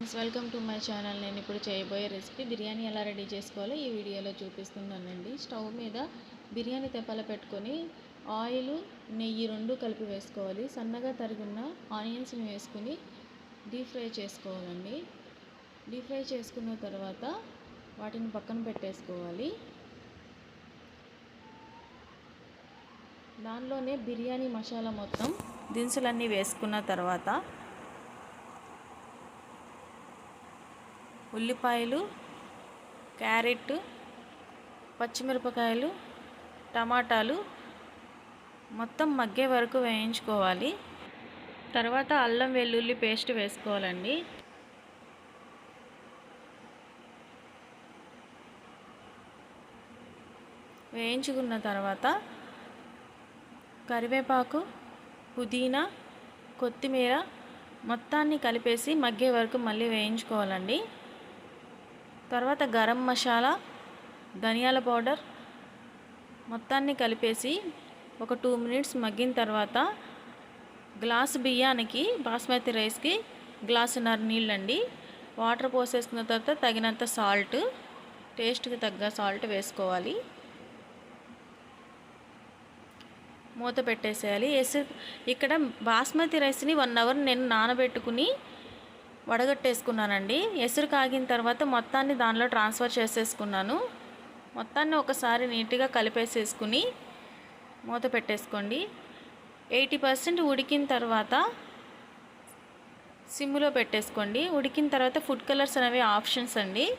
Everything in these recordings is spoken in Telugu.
Welcome to my channel. నేను ఇప్పుడు చేయబోయే రెసిపీ బిర్యానీ ఎలా రెడీ చేసుకోవాలో ఈ వీడియోలో చూపిస్తున్నానండి. స్టవ్ మీద బిర్యానీ తెప్పల పెట్టుకొని ఆయిల్ నెయ్యి రెండు కలిపి వేసుకోవాలి. సన్నగా తరిగిన ఆనియన్స్ని వేసుకుని డీప్ ఫ్రై చేసుకోవాలండి. డీప్ ఫ్రై చేసుకున్న తర్వాత వాటిని పక్కన పెట్టేసుకోవాలి. దానిలోనే బిర్యానీ మసాలా మొత్తం దినుసులన్నీ వేసుకున్న తర్వాత ఉల్లిపాయలు క్యారెట్ పచ్చిమిరపకాయలు టమాటాలు మొత్తం మగ్గే వరకు వేయించుకోవాలి. తర్వాత అల్లం వెల్లుల్లి పేస్ట్ వేసుకోవాలండి. వేయించుకున్న తర్వాత కరివేపాకు పుదీనా కొత్తిమీర మొత్తాన్ని కలిపేసి మగ్గే వరకు మళ్ళీ వేయించుకోవాలండి. తర్వాత గరం మసాలా ధనియాల పౌడర్ మొత్తాన్ని కలిపేసి ఒక టూ మినిట్స్ మగ్గిన తర్వాత గ్లాస్ బియ్యానికి బాస్మతి రైస్కి గ్లాసున్నర నీళ్ళండి. వాటర్ పోసేసుకున్న తర్వాత తగినంత సాల్ట్ టేస్ట్కి తగ్గ సాల్ట్ వేసుకోవాలి. మూత పెట్టేసేయాలి. ఎసు ఇక్కడ బాస్మతి రైస్ని వన్ అవర్ నేను నానబెట్టుకుని వడగట్టేసుకున్నానండి. ఎసురు కాగిన తర్వాత మొత్తాన్ని దానిలో ట్రాన్స్ఫర్ చేసేసుకున్నాను. మొత్తాన్ని ఒకసారి నీట్గా కలిపేసేసుకుని మూత పెట్టేసుకోండి. ఎయిటీ పర్సెంట్ ఉడికిన తర్వాత సిమ్లో పెట్టేసుకోండి. ఉడికిన తర్వాత ఫుడ్ కలర్స్ అనేవి ఆప్షన్స్ అండి.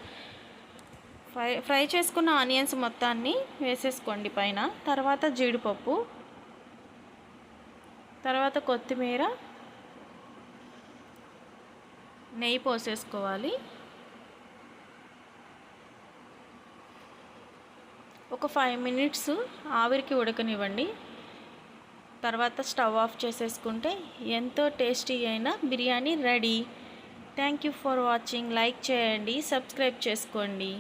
ఫ్రై ఫ్రై చేసుకున్న ఆనియన్స్ మొత్తాన్ని వేసేసుకోండి పైన. తర్వాత జీడిపప్పు. తర్వాత కొత్తిమీర. నెయ్యి పోసేసుకోవాలి. ఒక ఫైవ్ మినిట్స్ ఆవిరికి ఉడకనివ్వండి. తర్వాత స్టవ్ ఆఫ్ చేసేసుకుంటే ఎంతో టేస్టీ అయిన biryani ready. Thank you for watching like చేయండి సబ్స్క్రైబ్ చేసుకోండి.